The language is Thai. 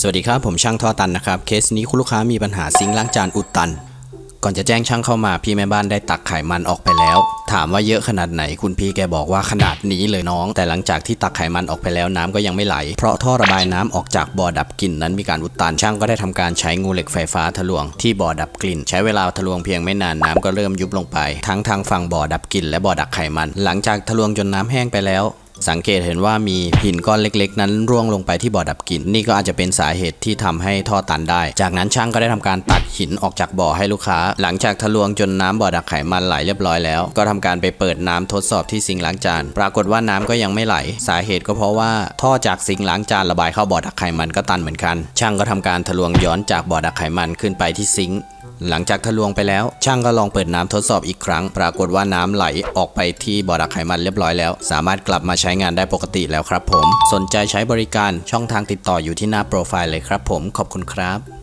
สวัสดีครับ ผมช่างท่อตันนะครับ เคสนี้คุณลูกค้ามีปัญหาซิงล้างจานอุดตัน ก่อนจะแจ้งช่างเข้ามาพี่แม่บ้านได้ตักไขมันออกไปแล้ว ถามว่าเยอะขนาดไหนคุณพี่แกบอกว่าขนาดนี้เลยน้อง แต่หลังจากที่ตักไขมันออกไปแล้วน้ำก็ยังไม่ไหล เพราะท่อระบายน้ำออกจากบ่อดับกลิ่นนั้นมีการอุดตันช่างก็ได้ทำการใช้งูเหล็กไฟฟ้าทะลวงที่บ่อดับกลิ่น ใช้เวลาทะลวงเพียงไม่นานน้ำก็เริ่มยุบลงไป ทั้งทางฝั่งบ่อดับกลิ่นและบ่อดักไขมัน หลังจากทะลวงจนน้ำแห้งไปแล้ว สังเกตเห็นว่ามีหินก้อนเล็กๆ นั้นร่วงลงไปที่บ่อดับกลิ่นนี่ก็อาจจะเป็นสาเหตุที่ทำให้ท่อตันได้ จากนั้นช่างก็ได้ทำการตัดหินออกจากบ่อให้ลูกค้า หลังจากทะลวงจนน้ำบ่อดักไขมันไหลเรียบร้อยแล้ว ก็ทำการไปเปิดน้ำทดสอบที่ซิงล้างจาน ปรากฏว่าน้ำก็ยังไม่ไหล สาเหตุก็เพราะว่าท่อจากซิงล้างจานระบายเข้าบ่อดักไขมันก็ตันเหมือนกัน ช่างก็ทำการทะลวงย้อนจากบ่อดักไขมันขึ้นไปที่ซิง หลังจากทะลวงไปแล้ว ช่างก็ลองเปิดน้ำทดสอบอีกครั้ง ปรากฏว่าน้ำไหลออกไปที่บ่อดักไขมันเรียบร้อยแล้ว สามารถกลับมาใช้งานได้ปกติแล้วครับผม สนใจใช้บริการช่องทางติดต่ออยู่ที่หน้าโปรไฟล์เลยครับผมขอบคุณครับ